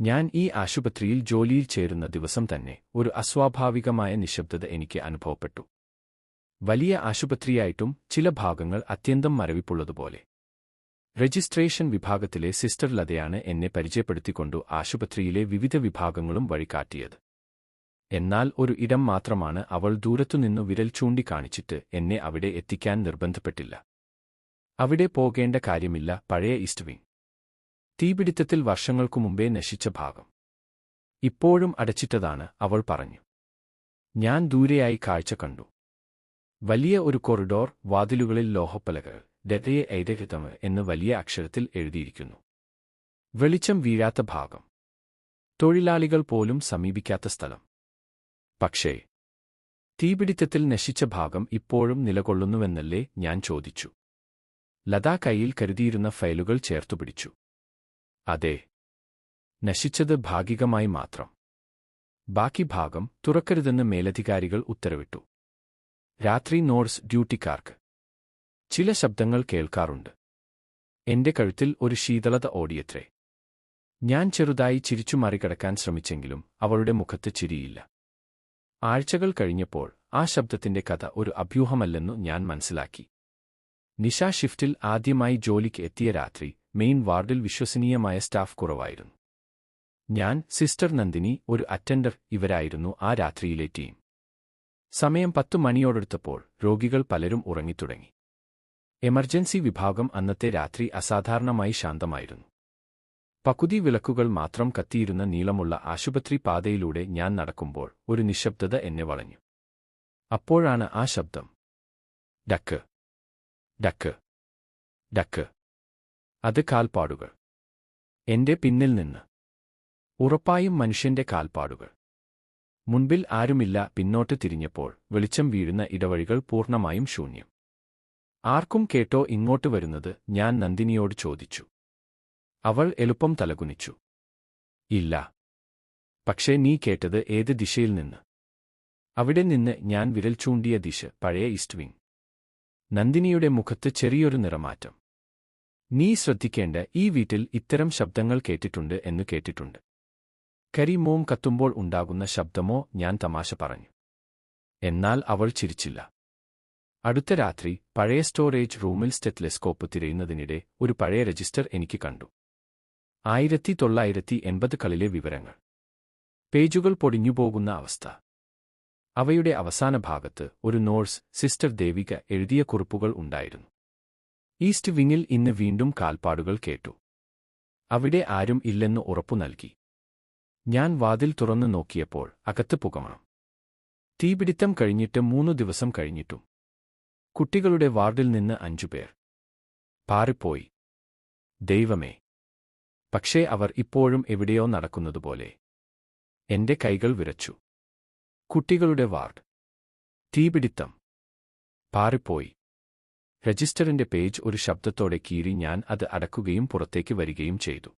ഞാൻ ഈ ആശുപത്രിയിൽ ജോലിയിൽ ചേരുന്ന ദിവസം തന്നെ ഒരു അസ്വാഭാവികമായ നിശബ്ദത എനിക്ക് അനുഭവപ്പെട്ടു. വലിയ ആശുപത്രിയായിട്ടും ചില ഭാഗങ്ങൾ അത്യന്തം മരവിപ്പുള്ളതുപോലെ. രജിസ്ട്രേഷൻ വിഭാഗത്തിലെ സിസ്റ്റർ ലതയാണ് എന്നെ പരിചയപ്പെടുത്തിക്കൊണ്ടു ആശുപത്രിയിലെ വിവിധ വിഭാഗങ്ങളും വഴികാട്ടിയത്. എന്നാൽ ഒരു ഇടം മാത്രമാണ് അവൾ ദൂരത്തുനിന്നു വിരൽ ചൂണ്ടിക്കാണിച്ചിട്ട് എന്നെ അവിടെ എത്തിക്കാൻ നിർബന്ധപ്പെട്ടില്ല. അവിടെ പോകേണ്ട കാര്യമില്ല പഴയ ഈസ്റ്റ് വിങ്. തീപിടിത്തത്തിൽ വർഷങ്ങൾക്കു മുമ്പേ നശിച്ച ഭാഗം. ഇപ്പോഴും അടച്ചിട്ടതാണ് അവൾ പറഞ്ഞു. ഞാൻ ദൂരെയായി കാഴ്ച കണ്ടു. വലിയ ഒരു കൊറിഡോർ വാതിലുകളിൽ ലോഹപ്പലകൾ ഡെറ്റയെ ഐരഹിതം എന്ന് വലിയ അക്ഷരത്തിൽ എഴുതിയിരിക്കുന്നു. വെളിച്ചം വീഴാത്ത ഭാഗം. തൊഴിലാളികൾ പോലും സമീപിക്കാത്ത സ്ഥലം. പക്ഷേ തീപിടിത്തത്തിൽ നശിച്ച ഭാഗം ഇപ്പോഴും നിലകൊള്ളുന്നുവെന്നല്ലേ ഞാൻ ചോദിച്ചു. ലതാ കയ്യിൽ കരുതിയിരുന്ന ഫയലുകൾ ചേർത്തുപിടിച്ചു. അതെ. നശിച്ചത് ഭാഗികമായി മാത്രം. ബാക്കി ഭാഗം തുറക്കരുതെന്ന് മേലധികാരികൾ ഉത്തരവിട്ടു. രാത്രി നോർസ് ഡ്യൂട്ടിക്കാർക്ക് ചില ശബ്ദങ്ങൾ കേൾക്കാറുണ്ട്. എന്റെ കഴുത്തിൽ ഒരു ശീതളത ഓടിയത്രേ. ഞാൻ ചെറുതായി ചിരിച്ചു മറികടക്കാൻ ശ്രമിച്ചെങ്കിലും അവളുടെ മുഖത്ത് ചിരിയില്ല. ആഴ്ചകൾ കഴിഞ്ഞപ്പോൾ ആ ശബ്ദത്തിന്റെ കഥ ഒരു അഭ്യൂഹമല്ലെന്നു ഞാൻ മനസ്സിലാക്കി. നിശാ ഷിഫ്റ്റിൽ ആദ്യമായി ജോലിക്ക് എത്തിയ രാത്രി മെയിൻ വാർഡിൽ വിശ്വസനീയമായ സ്റ്റാഫ് കുറവായിരുന്നു. ഞാൻ സിസ്റ്റർ നന്ദിനി ഒരു അറ്റൻഡർ ഇവരായിരുന്നു ആ രാത്രിയിലെ ടീം. സമയം പത്തു മണിയോടടുത്തപ്പോൾ രോഗികൾ പലരും ഉറങ്ങിത്തുടങ്ങി. എമർജൻസി വിഭാഗം അന്നത്തെ രാത്രി അസാധാരണമായി ശാന്തമായിരുന്നു. പകുതി വിളക്കുകൾ മാത്രം കത്തിയിരുന്ന നീളമുള്ള ആശുപത്രി പാതയിലൂടെ ഞാൻ നടക്കുമ്പോൾ ഒരു നിശബ്ദത എന്നെ വളഞ്ഞു. അപ്പോഴാണ് ആ ശബ്ദം. ഡക്ക്. ഡക്ക്. ഡക്ക്. അത് കാൽപ്പാടുകൾ. എന്റെ പിന്നിൽ നിന്ന്. ഉറപ്പായും മനുഷ്യന്റെ കാൽപ്പാടുകൾ. മുൻപിൽ ആരുമില്ല പിന്നോട്ട് തിരിഞ്ഞപ്പോൾ വെളിച്ചം വീഴുന്ന ഇടവഴികൾ പൂർണമായും ശൂന്യം. ആർക്കും കേട്ടോ ഇങ്ങോട്ട് വരുന്നത് ഞാൻ നന്ദിനിയോട് ചോദിച്ചു. അവൾ എളുപ്പം തലകുനിച്ചു. ഇല്ല. പക്ഷേ നീ കേട്ടത് ഏത് ദിശയിൽ നിന്ന്? അവിടെ നിന്ന് ഞാൻ വിരൽ ചൂണ്ടിയ ദിശ പഴയ ഈസ്റ്റ് വിങ്. നന്ദിനിയുടെ മുഖത്ത് ചെറിയൊരു നിറമാറ്റം. നീ ശ്രദ്ധിക്കേണ്ട ഈ വീട്ടിൽ ഇത്തരം ശബ്ദങ്ങൾ കേട്ടിട്ടുണ്ട് എന്നു കേട്ടിട്ടുണ്ട്. കരിമോം കത്തുമ്പോൾ ഉണ്ടാകുന്ന ശബ്ദമോ ഞാൻ തമാശ പറഞ്ഞു. എന്നാൽ അവൾ ചിരിച്ചില്ല. അടുത്ത രാത്രി പഴയ സ്റ്റോറേജ് റൂമിൽ സ്റ്റെത്ലെസ്കോപ്പ് തിരയുന്നതിനിടെ ഒരു പഴയ രജിസ്റ്റർ എനിക്ക് കണ്ടു. ആയിരത്തി തൊള്ളായിരത്തി എൺപതുകളിലെ വിവരങ്ങൾ. പേജുകൾ പൊടിഞ്ഞുപോകുന്ന അവസ്ഥ. അവയുടെ അവസാന ഭാഗത്ത് ഒരു നോഴ്സ് സിസ്റ്റർ ദേവിക എഴുതിയ കുറിപ്പുകൾ ഉണ്ടായിരുന്നു. ഈസ്റ്റ് വിങ്ങിൽ ഇന്ന് വീണ്ടും കാൽപ്പാടുകൾ കേട്ടു. അവിടെ ആരും ഇല്ലെന്ന് ഉറപ്പു നൽകി. ഞാൻ വാതിൽ തുറന്നു നോക്കിയപ്പോൾ അകത്ത് പുകമണം. തീപിടിത്തം കഴിഞ്ഞിട്ട് മൂന്നു ദിവസം കഴിഞ്ഞിട്ടും. കുട്ടികളുടെ വാർഡിൽ നിന്ന് അഞ്ചുപേർ പാറിപ്പോയി. ദൈവമേ. പക്ഷേ അവർ ഇപ്പോഴും എവിടെയോ നടക്കുന്നതുപോലെ. എന്റെ കൈകൾ വിറച്ചു. കുട്ടികളുടെ വാർഡ്. തീപിടിത്തം. പാറിപ്പോയി. രജിസ്റ്ററിന്റെ പേജ് ഒരു ശബ്ദത്തോടെ കീറി ഞാൻ അത് അടക്കുകയും പുറത്തേക്ക് വരികയും ചെയ്തു.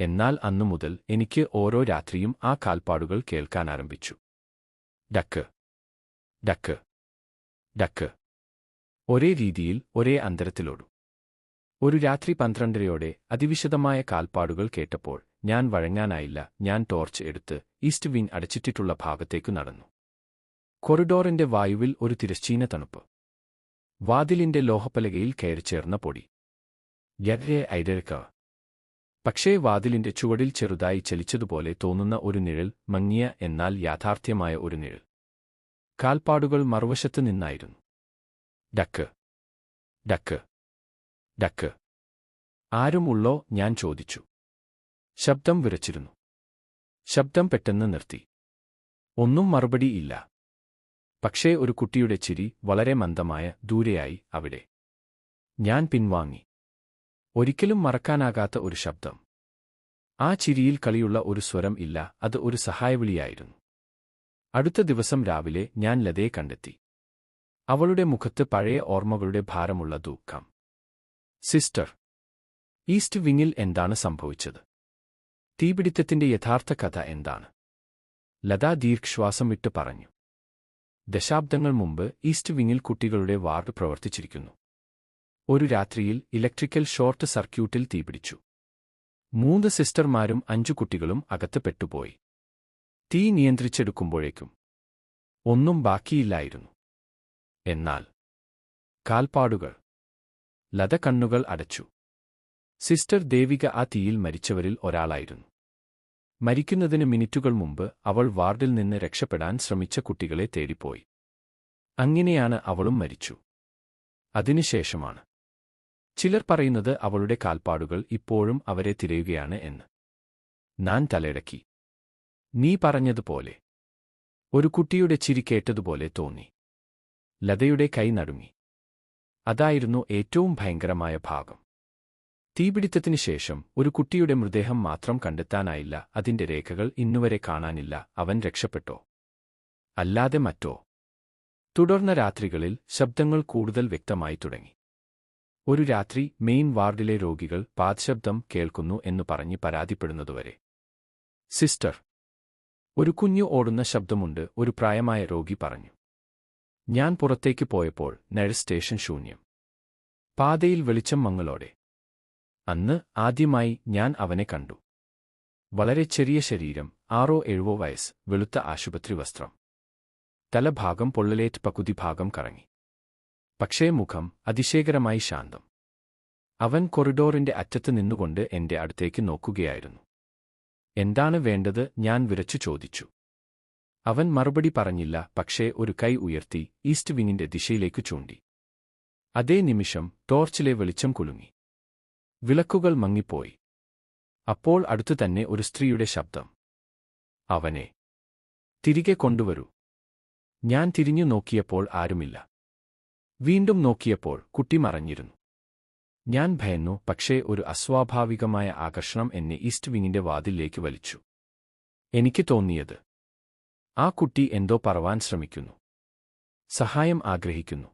എന്നാൽ അന്നു മുതൽ എനിക്ക് ഓരോ രാത്രിയും ആ കാൽപ്പാടുകൾ കേൾക്കാൻ ആരംഭിച്ചു. ഡക്ക്. ഡക്ക്. ഡക്ക്. ഒരേ രീതിയിൽ ഒരേ അന്തരത്തിലോടു. ഒരു രാത്രി പന്ത്രണ്ടരയോടെ അതിവിശദമായ കാൽപ്പാടുകൾ കേട്ടപ്പോൾ ഞാൻ വഴങ്ങാനായില്ല ഞാൻ ടോർച്ച് എടുത്ത് ഈസ്റ്റ് വിങ് അടച്ചിട്ടിട്ടുള്ള ഭാഗത്തേക്കു നടന്നു. കൊറിഡോറിന്റെ വായുവിൽ ഒരു തിരശ്ചീന തണുപ്പ്. വാതിലിന്റെ ലോഹപ്പലകയിൽ കയറിച്ചേർന്ന പൊടി. യരെ ഐരക്ക. പക്ഷേ വാതിലിന്റെ ചുവടിൽ ചെറുതായി ചലിച്ചതുപോലെ തോന്നുന്ന ഒരു നിഴൽ മങ്ങിയ എന്നാൽ യാഥാർത്ഥ്യമായ ഒരു നിഴൽ. കാൽപ്പാടുകൾ മറുവശത്ത് നിന്നായിരുന്നു. ഡക്ക്. ഡക്ക്. ഡക്ക്. ആരുമുള്ളോ ഞാൻ ചോദിച്ചു. ശബ്ദം വിറച്ചിരുന്നു. ശബ്ദം പെട്ടെന്ന് നിർത്തി. ഒന്നും മറുപടിയില്ല പക്ഷേ ഒരു കുട്ടിയുടെ ചിരി വളരെ മന്ദമായ ദൂരെയായി അവിടെ. ഞാൻ പിൻവാങ്ങി. ഒരിക്കലും മറക്കാനാകാത്ത ഒരു ശബ്ദം. ആ ചിരിയിൽ കളിയുള്ള ഒരു സ്വരം ഇല്ല അത് ഒരു സഹായവിളിയായിരുന്നു. അടുത്ത ദിവസം രാവിലെ ഞാൻ ലതയെ കണ്ടെത്തി. അവളുടെ മുഖത്ത് പഴയ ഓർമ്മകളുടെ ഭാരമുള്ള ദുഃഖം. സിസ്റ്റർ ഈസ്റ്റ് വിങ്ങിൽ എന്താണ് സംഭവിച്ചത്? തീപിടിത്തത്തിന്റെ യഥാർത്ഥ കഥ എന്താണ്? ലത ദീർഘശ്വാസം വിട്ട് പറഞ്ഞു. ദശാബ്ദങ്ങൾ മുമ്പ് ഈസ്റ്റ് വിങ്ങിൽ കുട്ടികളുടെ വാർഡ് പ്രവർത്തിച്ചിരിക്കുന്നു. ഒരു രാത്രിയിൽ ഇലക്ട്രിക്കൽ ഷോർട്ട് സർക്യൂട്ടിൽ തീപിടിച്ചു മൂന്ന് സിസ്റ്റർമാരും അഞ്ചു കുട്ടികളും അകത്ത് പെട്ടുപോയി. തീ നിയന്ത്രിച്ചെടുക്കുമ്പോഴേക്കും ഒന്നും ബാക്കിയില്ലായിരുന്നു. എന്നാൽ കാൽപ്പാടുകൾ ലത കണ്ണുകൾ അടച്ചു. സിസ്റ്റർ ദേവിക ആ തീയിൽ മരിച്ചവരിൽ ഒരാളായിരുന്നു. മരിക്കുന്നതിന് മിനിറ്റുകൾ മുമ്പ് അവൾ വാർഡിൽ നിന്ന് രക്ഷപ്പെടാൻ ശ്രമിച്ച കുട്ടികളെ തേടിപ്പോയി. അങ്ങനെയാണ് അവളും മരിച്ചു. അതിനുശേഷമാണ്. ചിലർ പറയുന്നത് അവളുടെ കാൽപ്പാടുകൾ ഇപ്പോഴും അവരെ തിരയുകയാണ് എന്ന്. ഞാൻ തലയിടക്കി. നീ പറഞ്ഞതുപോലെ. ഒരു കുട്ടിയുടെ ചിരി കേട്ടതുപോലെ തോന്നി. ലതയുടെ കൈ നടുങ്ങി. അതായിരുന്നു ഏറ്റവും ഭയങ്കരമായ ഭാഗം. തീപിടിത്തത്തിനു ശേഷം ഒരു കുട്ടിയുടെ മൃതദേഹം മാത്രം കണ്ടെത്താനായില്ല. അതിന്റെ രേഖകൾ ഇന്നുവരെ കാണാനില്ല. അവൻ രക്ഷപ്പെട്ടോ? അല്ലാതെ മറ്റോ? തുടർന്ന രാത്രികളിൽ ശബ്ദങ്ങൾ കൂടുതൽ വ്യക്തമായി തുടങ്ങി. ഒരു രാത്രി മെയിൻ വാർഡിലെ രോഗികൾ പാദശബ്ദം കേൾക്കുന്നു എന്നു പറഞ്ഞ് പരാതിപ്പെടുന്നതുവരെ. സിസ്റ്റർ ഒരു കുഞ്ഞു ഓടുന്ന ശബ്ദമുണ്ട് ഒരു പ്രായമായ രോഗി പറഞ്ഞു. ഞാൻ പുറത്തേക്ക് പോയപ്പോൾ നഴ്സ് സ്റ്റേഷൻ ശൂന്യം. പാതയിൽ വെളിച്ചം മങ്ങളോടെ അന്ന് ആദ്യമായി ഞാൻ അവനെ കണ്ടു. വളരെ ചെറിയ ശരീരം ആറോ എഴുവോ വയസ്സ് വെളുത്ത ആശുപത്രി വസ്ത്രം. തലഭാഗം പൊള്ളലേറ്റ് പകുതി ഭാഗം കറങ്ങി. പക്ഷേ മുഖം അതിശയകരമായി ശാന്തം. അവൻ കൊറിഡോറിന്റെ അറ്റത്ത് നിന്നുകൊണ്ട് എന്റെ അടുത്തേക്ക് നോക്കുകയായിരുന്നു. എന്താണ് വേണ്ടത്? ഞാൻ വിരച്ചു ചോദിച്ചു. അവൻ മറുപടി പറഞ്ഞില്ല പക്ഷേ ഒരു കൈ ഉയർത്തി ഈസ്റ്റ് വിങ്ങിന്റെ ദിശയിലേക്ക് ചൂണ്ടി. അതേ നിമിഷം ടോർച്ചിലെ വെളിച്ചം കുലുങ്ങി. വിളക്കുകൾ മങ്ങിപ്പോയി. അപ്പോൾ അടുത്തുതന്നെ ഒരു സ്ത്രീയുടെ ശബ്ദം. അവനെ തിരികെ കൊണ്ടുവരൂ. ഞാൻ തിരിഞ്ഞു നോക്കിയപ്പോൾ ആരുമില്ല. വീണ്ടും നോക്കിയപ്പോൾ കുട്ടി മറഞ്ഞിരുന്നു. ഞാൻ ഭയന്നു പക്ഷേ ഒരു അസ്വാഭാവികമായ ആകർഷണം എന്നെ ഈസ്റ്റ് വിങ്ങിന്റെ വാതിലേക്ക് വലിച്ചു. എനിക്ക് തോന്നിയത് ആ കുട്ടി എന്തോ പറവാൻ ശ്രമിക്കുന്നു. സഹായം ആഗ്രഹിക്കുന്നു.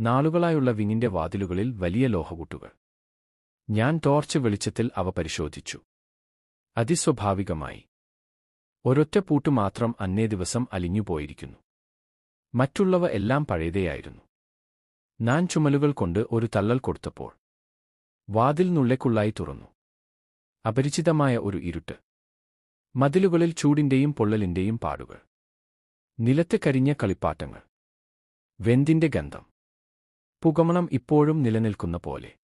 നാളുകളായുള്ള വിങ്ങിന്റെ വാതിലുകളിൽ വലിയ ലോഹകൂട്ടുകൾ. ഞാൻ ടോർച്ച് വെളിച്ചത്തിൽ അവ പരിശോധിച്ചു. അതിസ്വാഭാവികമായി. ഒരൊറ്റ പൂട്ട് മാത്രം അന്നേ ദിവസം അലിഞ്ഞുപോയിരിക്കുന്നു. മറ്റുള്ളവ എല്ലാം പഴയതേയായിരുന്നു. ഞാൻ ചുമലുകൾ കൊണ്ട് ഒരു തള്ളൽ കൊടുത്തപ്പോൾ വാതിൽ നുള്ളേക്കുള്ളായി തുറന്നു. അപരിചിതമായ ഒരു ഇരുട്ട്. മതിലുകളിൽ ചൂടിന്റെയും പൊള്ളലിന്റെയും പാടുകൾ. നിലത്ത് കരിഞ്ഞ കളിപ്പാട്ടങ്ങൾ. വെന്തിന്റെ ഗന്ധം. പുകമണം ഇപ്പോഴും നിലനിൽക്കുന്ന പോലെ.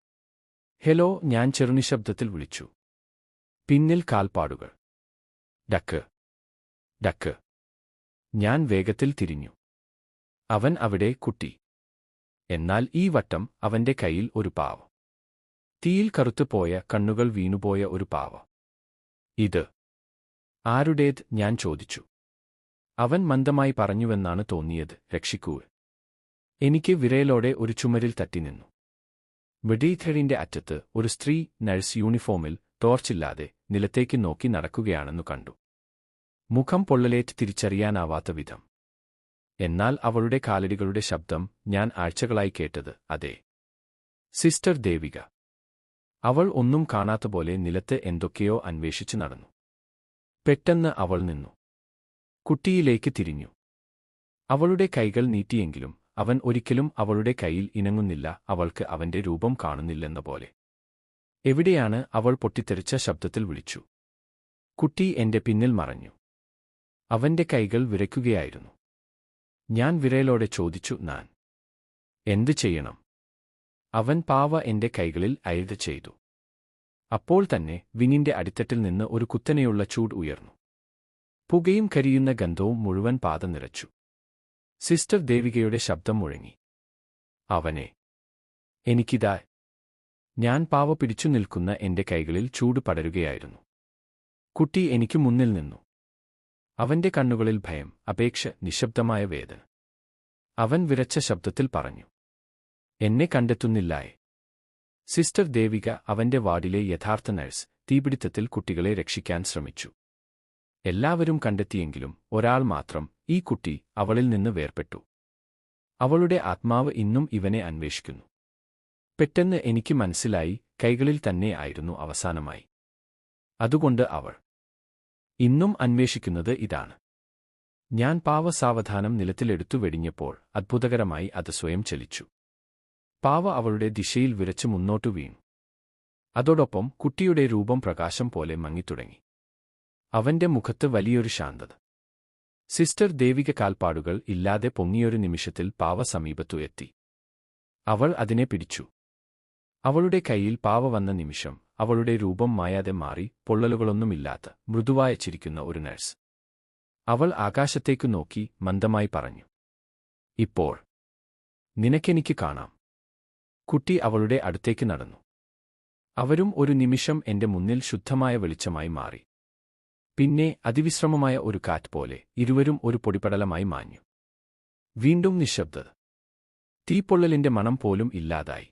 ഹെലോ ഞാൻ ചെറുനിശബ്ദത്തിൽ വിളിച്ചു. പിന്നിൽ കാൽപ്പാടുകൾ. ഡക്ക്. ഡക്ക്. ഞാൻ വേഗത്തിൽ തിരിഞ്ഞു. അവൻ അവിടെ കുട്ടി. എന്നാൽ ഈ വട്ടം അവന്റെ കയ്യിൽ ഒരു പാവ്. തീയിൽ കറുത്തുപോയ കണ്ണുകൾ വീണുപോയ ഒരു പാവ്. ഇത്. ആരുടേത്? ഞാൻ ചോദിച്ചു. അവൻ മന്ദമായി പറഞ്ഞുവെന്നാണ് തോന്നിയത്. രക്ഷിക്കൂ എനിക്ക് വിരയലോടെ ഒരു ചുമരിൽ തട്ടിനിന്നു വെടീഥറിന്റെ അറ്റത്ത് ഒരു സ്ത്രീ നഴ്സ് യൂണിഫോമിൽ ടോർച്ചില്ലാതെ നിലത്തേക്ക് നോക്കി നടക്കുകയാണെന്നു കണ്ടു. മുഖം പൊള്ളലേറ്റ് തിരിച്ചറിയാനാവാത്ത വിധം. എന്നാൽ അവളുടെ കാലടികളുടെ ശബ്ദം ഞാൻ ആഴ്ചകളായി കേട്ടത് അതെ. സിസ്റ്റർ ദേവിക. അവൾ ഒന്നും കാണാത്ത പോലെ നിലത്ത് എന്തൊക്കെയോ അന്വേഷിച്ചു നടന്നു. പെട്ടെന്ന് അവൾ നിന്നു. കുട്ടിയിലേക്ക് തിരിഞ്ഞു. അവളുടെ കൈകൾ നീട്ടിയെങ്കിലും അവൻ ഒരിക്കലും അവളുടെ കയ്യിൽ ഇനങ്ങുന്നില്ല അവൾക്ക് അവന്റെ രൂപം കാണുന്നില്ലെന്ന പോലെ എവിടെയാണ് അവൾ പൊട്ടിത്തെറിച്ച ശബ്ദത്തിൽ വിളിച്ചു. കുട്ടി എന്റെ പിന്നിൽ മറഞ്ഞു. അവന്റെ കൈകൾ വിറയ്ക്കുകയായിരുന്നു. ഞാൻ വിരയലോടെ ചോദിച്ചു ഞാൻ എന്തു ചെയ്യണം? അവൻ പാവ എന്റെ കൈകളിൽ അയത് ചെയ്തു. അപ്പോൾ തന്നെ വിങ്ങിന്റെ അടിത്തട്ടിൽ നിന്ന് ഒരു കുത്തനെയുള്ള ചൂട് ഉയർന്നു. പുകയും കരിയുന്ന ഗന്ധവും മുഴുവൻ പാത നിറച്ചു. സിസ്റ്റർ ദേവികയുടെ ശബ്ദം മുഴങ്ങി. അവനെ എനിക്കിതാ ഞാൻ പാവ പിടിച്ചു നിൽക്കുന്ന എന്റെ കൈകളിൽ ചൂട് പടരുകയായിരുന്നു. കുട്ടി എനിക്ക് മുന്നിൽ നിന്നു. അവന്റെ കണ്ണുകളിൽ ഭയം അപേക്ഷ നിശബ്ദമായ വേദന. അവൻ വിരച്ച ശബ്ദത്തിൽ പറഞ്ഞു എന്നെ കണ്ടെത്തുന്നില്ലായേ. സിസ്റ്റർ ദേവിക അവന്റെ വാർഡിലെ യഥാർത്ഥ നഴ്സ് തീപിടുത്തത്തിൽ കുട്ടികളെ രക്ഷിക്കാൻ ശ്രമിച്ചു. എല്ലാവരും കണ്ടെത്തിയെങ്കിലും ഒരാൾ മാത്രം ഈ കുട്ടി അവളിൽ നിന്ന് വേർപെട്ടു അവളുടെ ആത്മാവ് ഇന്നും ഇവനെ അന്വേഷിക്കുന്നു. പെട്ടെന്ന് എനിക്ക് മനസ്സിലായി കൈകളിൽ തന്നെ ആയിരുന്നു അവസാനമായി. അതുകൊണ്ട് അവൾ ഇന്നും അന്വേഷിക്കുന്നത് ഇതാണ്. ഞാൻ പാവസാവധാനം നിലത്തിലെടുത്തു വെടിഞ്ഞപ്പോൾ അത്ഭുതകരമായി അത് സ്വയം ചലിച്ചു. പാവ അവളുടെ ദിശയിൽ വിരച്ച് മുന്നോട്ടു വീണു. അതോടൊപ്പം കുട്ടിയുടെ രൂപം പ്രകാശം പോലെ മങ്ങിത്തുടങ്ങി. അവന്റെ മുഖത്ത് വലിയൊരു ശാന്തത. സിസ്റ്റർ ദേവിക കാൽപ്പാടുകൾ ഇല്ലാതെ പൊങ്ങിയൊരു നിമിഷത്തിൽ പാവ സമീപത്തു എത്തി. അവൾ അതിനെ പിടിച്ചു. അവളുടെ കൈയിൽ പാവ വന്ന നിമിഷം അവളുടെ രൂപം മായാതെ മാറി പൊള്ളലുകളൊന്നുമില്ലാത്ത മൃദുവായ ചിരിക്കുന്ന ഒരു നഴ്സ്. അവൾ ആകാശത്തേക്കു നോക്കി മന്ദമായി പറഞ്ഞു. ഇപ്പോൾ നിനക്കെനിക്ക് കാണാം. കുട്ടി അവളുടെ അടുത്തേക്ക് നടന്നു. അവരും ഒരു നിമിഷം എന്റെ മുന്നിൽ ശുദ്ധമായ വെളിച്ചമായി മാറി. പിന്നെ അതിവിശ്രമമായ ഒരു കാറ്റ് പോലെ ഇരുവരും ഒരു പൊടിപടലമായി മാഞ്ഞു. വീണ്ടും നിശബ്ദത. തീപ്പൊള്ളലിന്റെ മണം പോലും ഇല്ലാതായി.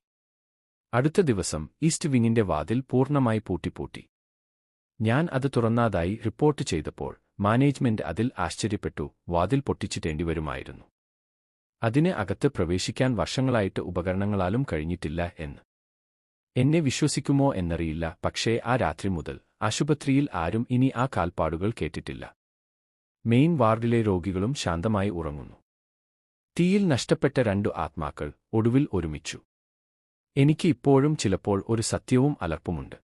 അടുത്ത ദിവസം ഈസ്റ്റ് വിങ്ങിന്റെ വാതിൽ പൂർണമായി പൂട്ടിപ്പൂട്ടി. ഞാൻ അത് തുറന്നാതായി റിപ്പോർട്ട് ചെയ്തപ്പോൾ മാനേജ്മെന്റ് അതിൽ ആശ്ചര്യപ്പെട്ടു വാതിൽ പൊട്ടിച്ചിട്ടേണ്ടിവരുമായിരുന്നു. അതിന് അകത്ത് പ്രവേശിക്കാൻ വർഷങ്ങളായിട്ട് ഉപകരണങ്ങളാലും കഴിഞ്ഞിട്ടില്ല എന്ന്. എന്നെ വിശ്വസിക്കുമോ എന്നറിയില്ല പക്ഷേ ആ രാത്രി മുതൽ ആശുപത്രിയിൽ ആരും ഇനി ആ കാൽപ്പാടുകൾ കേട്ടിട്ടില്ല. മെയിൻ വാർഡിലെ രോഗികളും ശാന്തമായി ഉറങ്ങുന്നു. തീയിൽ നഷ്ടപ്പെട്ട രണ്ടു ആത്മാക്കൾ ഒടുവിൽ ഒരുമിച്ചു. എനിക്ക് ഇപ്പോഴും ചിലപ്പോൾ ഒരു സത്യവും അലർപ്പുമുണ്ട്.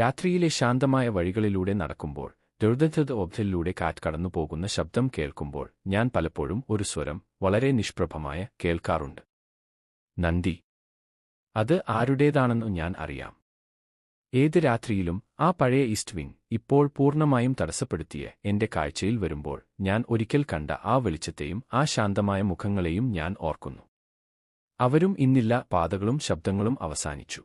രാത്രിയിലെ ശാന്തമായ വഴികളിലൂടെ നടക്കുമ്പോൾ ദുർദത്ത ഓബ്ധലിലൂടെ കാറ്റ് കടന്നുപോകുന്ന ശബ്ദം കേൾക്കുമ്പോൾ ഞാൻ പലപ്പോഴും ഒരു സ്വരം വളരെ നിഷ്പ്രഭമായ കേൾക്കാറുണ്ട്. നന്ദി. അത് ആരുടേതാണെന്നു ഞാൻ അറിയാം. ഏത് രാത്രിയിലും ആ പഴയ ഈസ്റ്റ് വിങ് ഇപ്പോൾ പൂർണമായും തടസ്സപ്പെടുത്തിയ എന്റെ കാഴ്ചയിൽ വരുമ്പോൾ ഞാൻ ഒരിക്കൽ കണ്ട ആ വെളിച്ചത്തെയും ആ ശാന്തമായ മുഖങ്ങളെയും ഞാൻ ഓർക്കുന്നു. അവരും ഇന്നില്ല പാതകളും ശബ്ദങ്ങളും അവസാനിച്ചു.